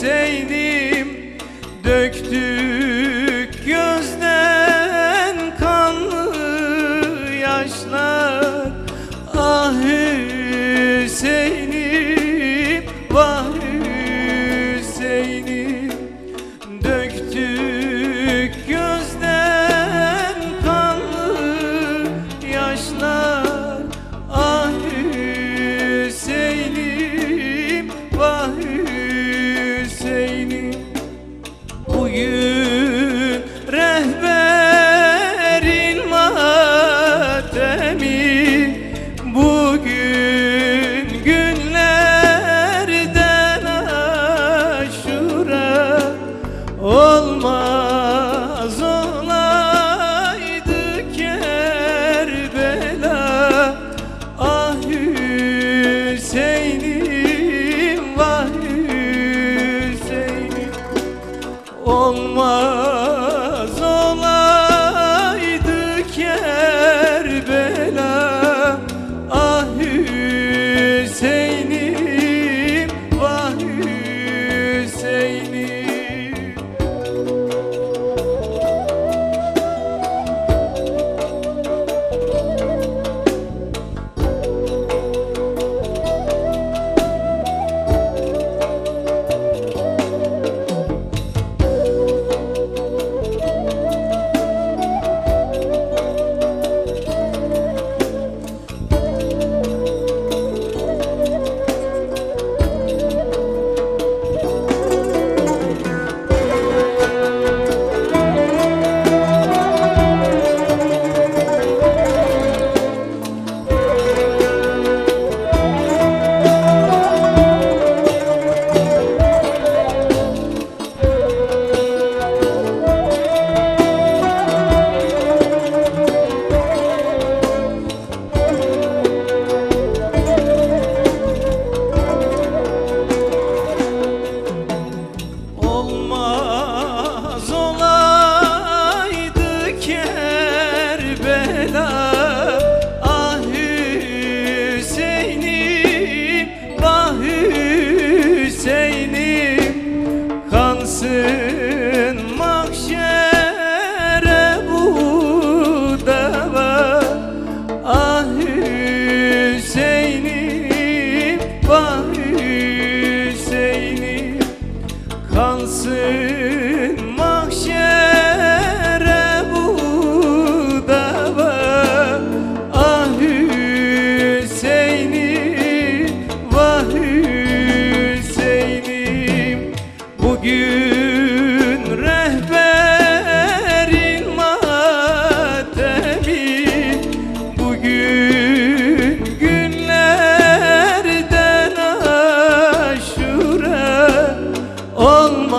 Hüseyin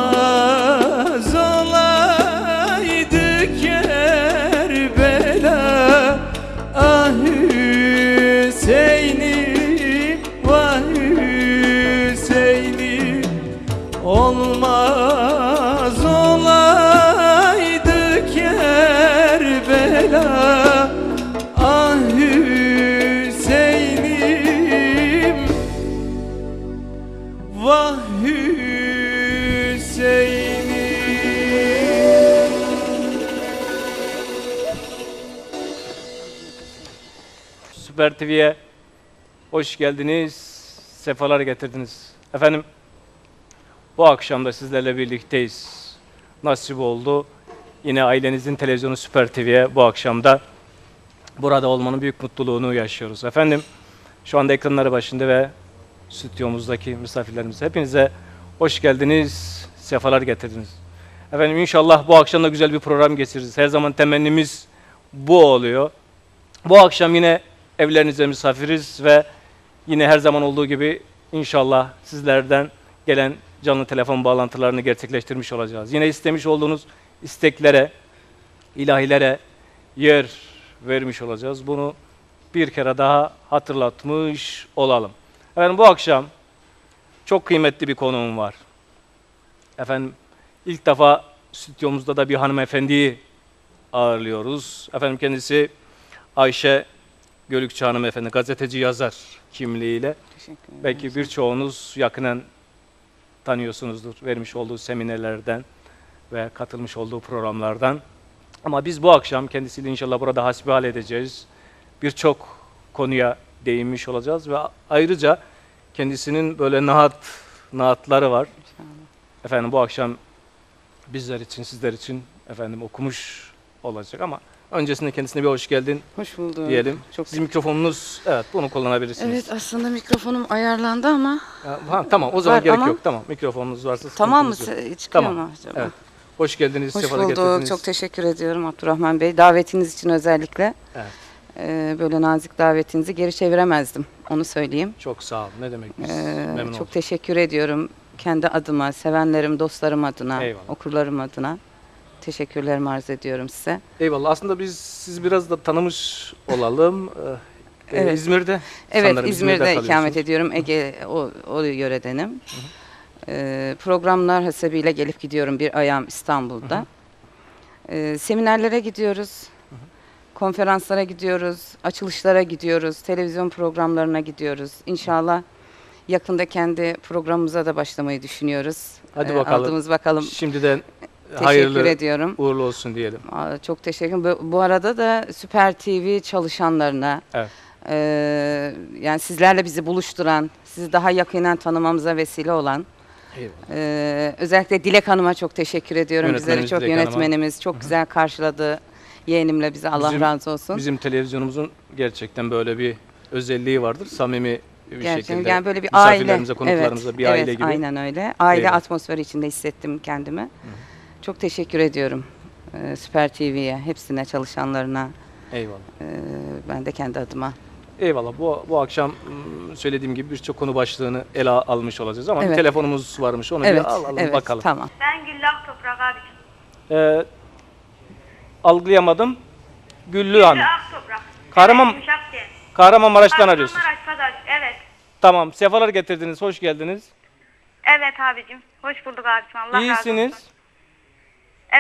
Oh. Süper TV'ye hoş geldiniz, sefalar getirdiniz. Efendim, bu akşam da sizlerle birlikteyiz. Nasip oldu. Yine ailenizin televizyonu Süper TV'ye bu akşam da burada olmanın büyük mutluluğunu yaşıyoruz. Efendim, şu anda ekranları başında ve stüdyomuzdaki misafirlerimize hepinize hoş geldiniz, sefalar getirdiniz. Efendim inşallah bu akşam da güzel bir program geçiririz. Her zaman temennimiz bu oluyor. Bu akşam yine evlerinize misafiriz ve yine her zaman olduğu gibi inşallah sizlerden gelen canlı telefon bağlantılarını gerçekleştirmiş olacağız. Yine istemiş olduğunuz isteklere, ilahilere yer vermiş olacağız. Bunu bir kere daha hatırlatmış olalım. Efendim bu akşam çok kıymetli bir konuğum var. Efendim ilk defa stüdyomuzda da bir hanımefendiyi ağırlıyoruz. Efendim kendisi Ayşe Gölükçü hanımefendi, gazeteci yazar kimliğiyle. Teşekkür ederim. Belki birçoğunuz yakinen tanıyorsunuzdur vermiş olduğu seminerlerden ve katılmış olduğu programlardan. Ama biz bu akşam kendisiyle inşallah burada hasbihal edeceğiz. Birçok konuya değinmiş olacağız ve ayrıca kendisinin böyle naat naatları var. Efendim bu akşam bizler için, sizler için efendim okumuş olacak ama öncesinde kendisine bir hoş geldin Hoş bulduk. diyelim. Çok Sizin mikrofonunuz, evet bunu kullanabilirsiniz. Evet aslında mikrofonum ayarlandı ama ha, tamam o zaman Var gerek ama- yok. Tamam mikrofonunuz varsa tamam mı? sıkıntınız yok. Çıkıyor Tamam, mu acaba? evet. Hoş geldiniz, Hoş sefalar bulduk. getirdiniz. Çok teşekkür ediyorum Abdurrahman Bey. Davetiniz için özellikle. Evet. Ee, böyle nazik davetinizi geri çeviremezdim. Onu söyleyeyim. Çok sağ olun. Ne demek biz Ee, memnun çok olduk. teşekkür ediyorum. Kendi adıma, sevenlerim, dostlarım adına, Eyvallah. okurlarım adına. Teşekkürlerimi arz ediyorum size. Eyvallah. Aslında biz sizi biraz da tanımış olalım. Ee, e, Evet. İzmir'de. Evet sanırım İzmir'de ikamet ediyorum. Ege o, o yöredenim. Ee, programlar hasebiyle gelip gidiyorum bir ayağım İstanbul'da. Ee, seminerlere gidiyoruz. Konferanslara gidiyoruz, açılışlara gidiyoruz, televizyon programlarına gidiyoruz. İnşallah yakında kendi programımıza da başlamayı düşünüyoruz. Hadi Ee, bakalım. Aldığımız bakalım. Şimdiden Teşekkür hayırlı ediyorum. uğurlu olsun diyelim. Çok teşekkür ederim. Bu- Bu arada da Süper TV çalışanlarına, Evet. eee, yani sizlerle bizi buluşturan, sizi daha yakinen tanımamıza vesile olan, eee, özellikle Dilek Hanım'a çok teşekkür ediyorum. Bizleri çok Dilek Hanım'a. yönetmenimiz çok güzel karşıladı yeğenimle bizi. Allah Bizim- razı olsun. Bizim televizyonumuzun gerçekten böyle bir özelliği vardır. Samimi bir Gerçekten şekilde. yani böyle bir aile. konuklarımıza evet, bir evet, aile gibi. Aynen öyle. Aile Eyvallah. atmosferi içinde hissettim kendimi. Çok teşekkür ediyorum eee, Süper TV'ye, hepsine, çalışanlarına. Eyvallah. eee, ben de kendi adıma. Eyvallah. Bu, bu akşam söylediğim gibi birçok konu başlığını ele almış olacağız ama bir Evet. telefonumuz varmış. Onu Evet, bir alalım evet, bakalım. tamam. Ben Güllak Toprak abicim. Ee, algılayamadım. Güllü Hanım. Ak Toprak. Kahraman- Evet. Kahramanmaraş'tan arıyorsunuz. Kahramanmaraş Pazar. Evet. Tamam. Sefalar getirdiniz. Hoş geldiniz. Evet abicim. Hoş bulduk abicim. Allah razı İyisiniz.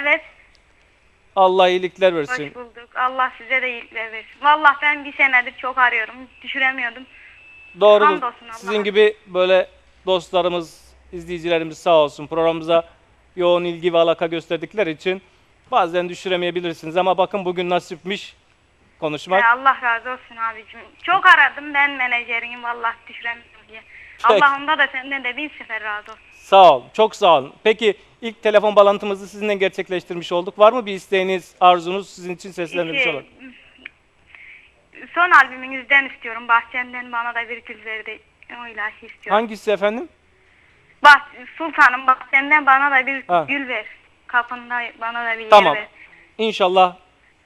Evet. Allah iyilikler Hoş versin. bulduk. Allah size de iyilikler versin. Vallahi ben bir senedir çok arıyorum. Düşüremiyordum. Doğrudur. Sizin gibi böyle dostlarımız, izleyicilerimiz sağ olsun programımıza yoğun ilgi ve alaka gösterdikleri için bazen düşüremeyebilirsiniz ama bakın bugün nasipmiş konuşmak. Ee, Allah razı olsun abicim. Çok aradım ben menajerinim vallahi düşüremiyorum diye. Peki. Allah onda da senden de bin sefer razı olsun. Sağ ol, çok sağ olun. Peki ilk telefon bağlantımızı sizinle gerçekleştirmiş olduk. Var mı bir isteğiniz, arzunuz sizin için seslendirmiş İki- olan? Son albümünüzden istiyorum. Bahçemden bana da bir gül verdi. O ilahi istiyorum. Hangisi efendim? Bah Sultanım bahçemden bana da bir Ha. gül ver. Kapında bana da bir Tamam. yer ver. İnşallah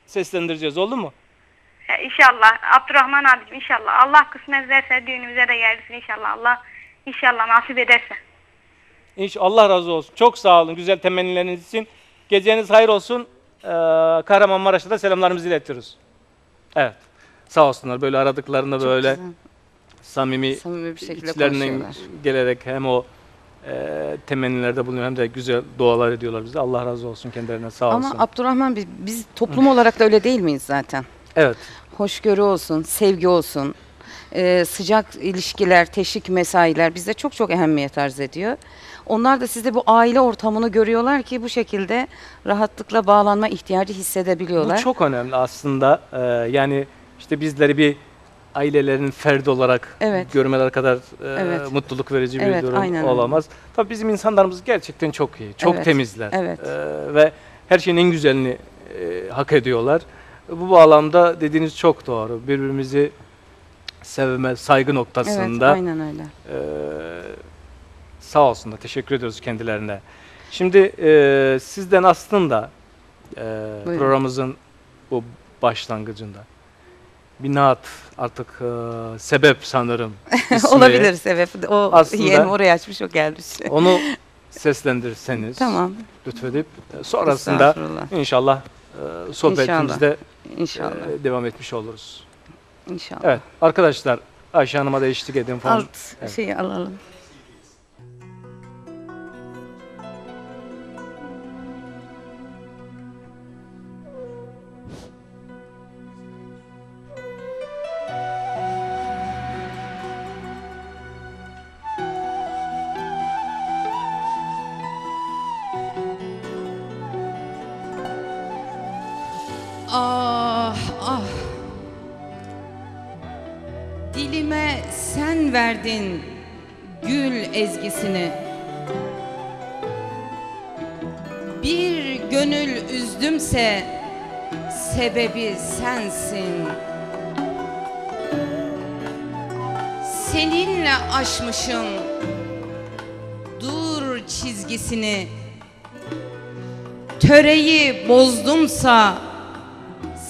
seslendireceğiz oldu mu? Ya İnşallah. Abdurrahman abicim inşallah. Allah kısmet ederse düğünümüze de gelirsin inşallah. Allah inşallah nasip ederse. İnşallah Allah razı olsun. Çok sağ olun güzel temennileriniz için. Geceniz hayır olsun. Ee, Kahramanmaraş'a da selamlarımızı iletiyoruz. Evet. Sağ olsunlar böyle aradıklarında böyle güzel. samimi, Samimi bir şekilde içlerinden konuşuyorlar. gelerek hem o e, temennilerde bulunuyor hem de güzel dualar ediyorlar bize. Allah razı olsun kendilerine sağ Ama olsun. Abdurrahman biz, biz toplum olarak da öyle değil miyiz zaten? Evet. Hoşgörü olsun, sevgi olsun, e, sıcak ilişkiler, teşvik mesailer bize çok çok ehemmiyet arz ediyor. Onlar da sizde bu aile ortamını görüyorlar ki bu şekilde rahatlıkla bağlanma ihtiyacı hissedebiliyorlar. Bu çok önemli aslında. Ee, yani işte bizleri bir ailelerinin ferdi olarak Evet. görmeler kadar e, Evet. mutluluk verici bir Evet, durum aynen öyle. olamaz. Tabii bizim insanlarımız gerçekten çok iyi, çok Evet, temizler evet. E, ve her şeyin en güzelini e, hak ediyorlar. Bu bağlamda dediğiniz çok doğru. Birbirimizi sevme, saygı Evet, noktasında aynen öyle. e, sağ olsunlar. Teşekkür ediyoruz kendilerine. Şimdi e, sizden aslında e, Buyurun. programımızın bu başlangıcında bir naat artık e, sebep sanırım. Olabilir sebep. O Aslında- yeğenim oraya açmış o gelmiş. Onu seslendirirseniz tamam. lütfedip sonrasında inşallah e, sohbetimizde İnşallah. e, devam etmiş oluruz. İnşallah. Evet arkadaşlar Ayşe Hanım'a da eşlik edin falan. Alt Evet. şeyi alalım. Ah. Dilime sen verdin gül ezgisini. Bir gönül üzdümse sebebi sensin. Seninle aşmışım dur çizgisini. Töreyi bozdumsa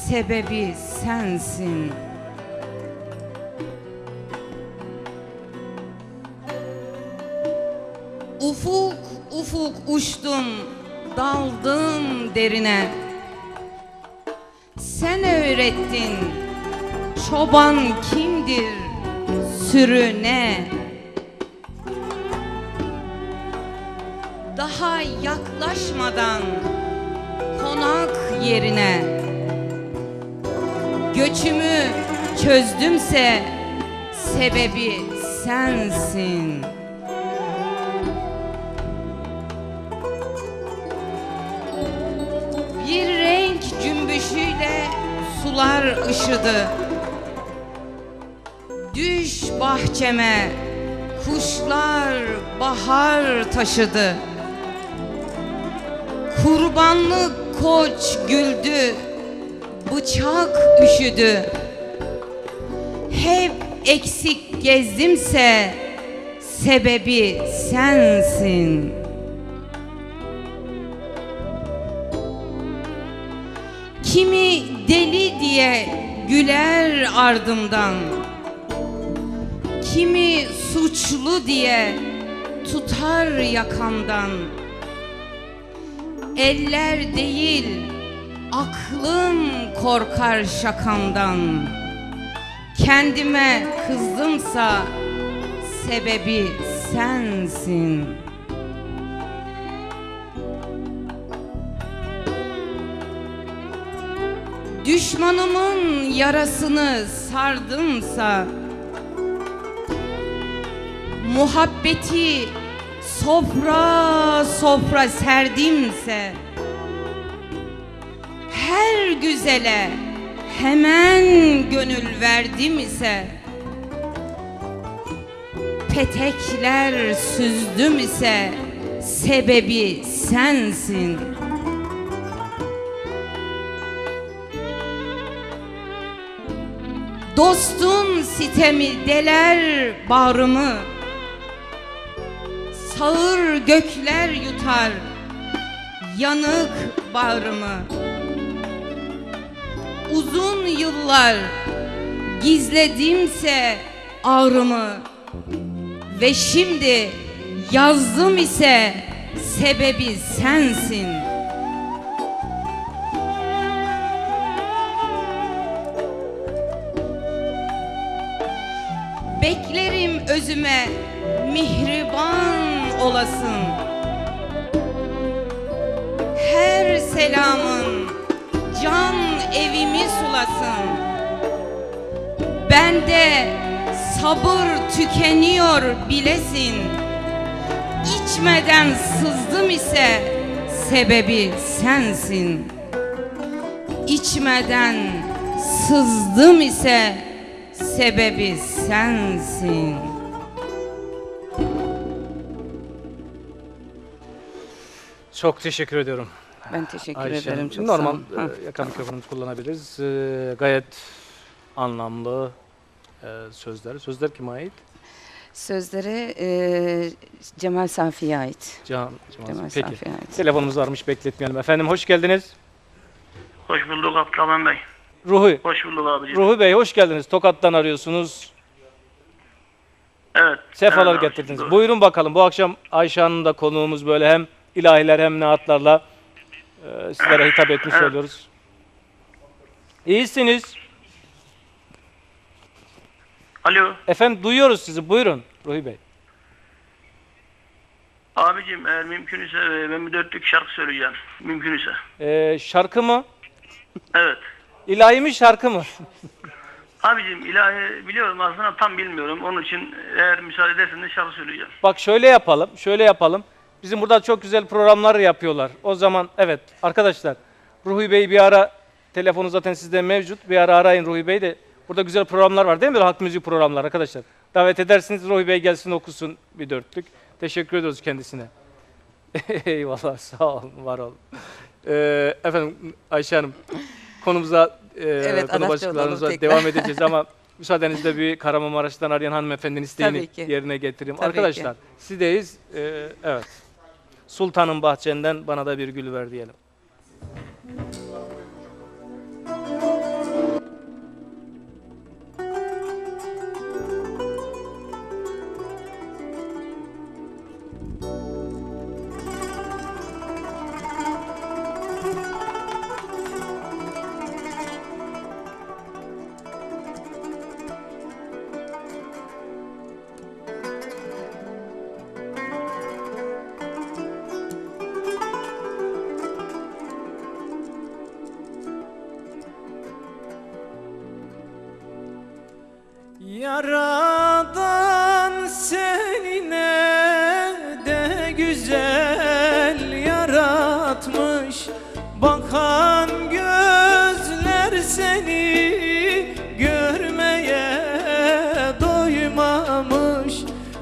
sebebi sensin. Ufuk ufuk uçtum, daldım derine. Sen öğrettin, çoban kimdir, sürü ne? Daha yaklaşmadan konak yerine Göçümü çözdümse sebebi sensin. Bir renk cümbüşüyle sular ışıdı. Düş bahçeme, kuşlar bahar taşıdı. Kurbanlık koç güldü, bıçak üşüdü. Hep eksik gezdimse sebebi sensin. Kimi deli diye güler ardımdan. Kimi suçlu diye tutar yakamdan. Eller değil, aklım korkar şakamdan. Kendime kızdımsa sebebi sensin. Düşmanımın yarasını sardımsa Muhabbeti sofra sofra serdimse güzele hemen gönül verdim ise Petekler süzdüm ise sebebi sensin. Dostun sitemi deler bağrımı Sağır gökler yutar yanık bağrımı Uzun yıllar gizledimse ağrımı Ve şimdi yazdım ise sebebi sensin. Beklerim özüme mihriban olasın. Her selamın can evimi sulasın Bende sabır tükeniyor bilesin İçmeden sızdım ise sebebi sensin İçmeden sızdım ise sebebi sensin. Çok teşekkür ediyorum. Ben teşekkür Ayşe ederim. Çok Normal sağ olun. e, yakan mikrofonumuzu kullanabiliriz. E, gayet anlamlı e, sözler. Sözler kime ait? Sözleri e, Cemal Safi'ye ait. Can, Cemal Cemal Peki. Safi'ye ait. Telefonumuz varmış bekletmeyelim. Efendim hoş geldiniz. Hoş bulduk Abdurrahman Bey. Ruhi. Hoş bulduk abicim. Ruhi Bey hoş geldiniz. Tokat'tan arıyorsunuz. Evet. Sefalar evet getirdiniz. doğru. Buyurun bakalım. Bu akşam Ayşe Hanım da konuğumuz böyle hem ilahiler hem naatlarla e, sizlere hitap etmiş Evet. oluyoruz. İyisiniz. Alo. Efendim duyuyoruz sizi. Buyurun Ruhi Bey. Abicim eğer mümkünse e, ben bir dörtlük şarkı söyleyeceğim. Mümkünse. E, şarkı mı? Evet. İlahi mi şarkı mı? Abicim ilahi biliyorum aslında tam bilmiyorum. Onun için eğer müsaade ederseniz şarkı söyleyeceğim. Bak şöyle yapalım, şöyle yapalım. Bizim burada çok güzel programlar yapıyorlar. O zaman evet arkadaşlar Ruhi Bey bir ara telefonu zaten sizde mevcut. Bir ara arayın Ruhi Bey de. Burada güzel programlar var değil mi? Halk müziği programlar arkadaşlar. Davet edersiniz Ruhi Bey gelsin okusun bir dörtlük. Teşekkür ediyoruz kendisine. Eyvallah sağ olun, var olun. Ee, efendim Ayşe Hanım konumuza, e, Evet, konu başlıklarımıza devam edeceğiz ama müsaadenizle bir Kahramanmaraş'tan arayan hanımefendinin isteğini ki. yerine getireyim. Tabii Arkadaşlar sizdeyiz. Ee, evet. Sultanın bahçenden bana da bir gül ver diyelim. Yaradan seni ne de güzel yaratmış. Bakan gözler seni görmeye doymamış.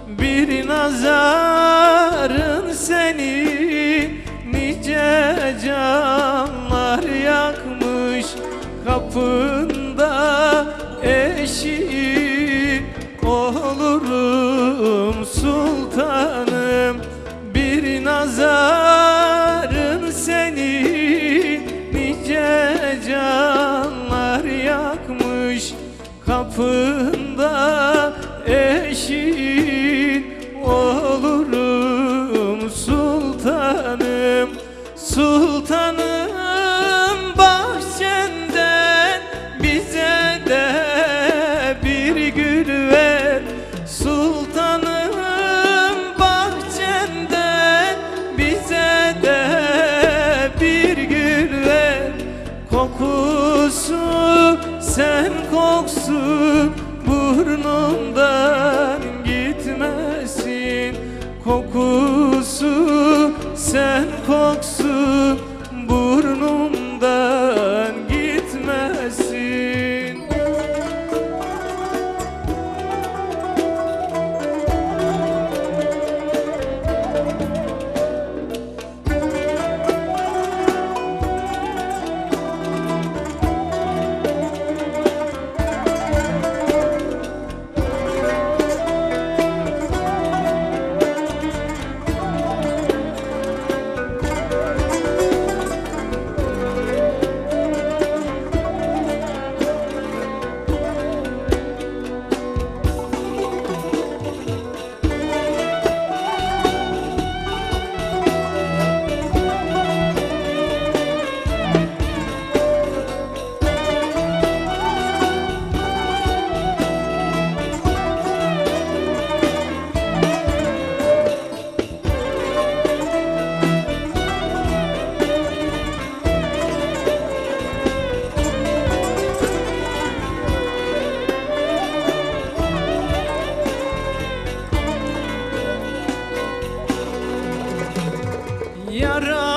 Bir nazarın seni nice canlar yakmış. Kapında Kapında sen koksun burnumdan gitmesin. Kokusu sen koksun yara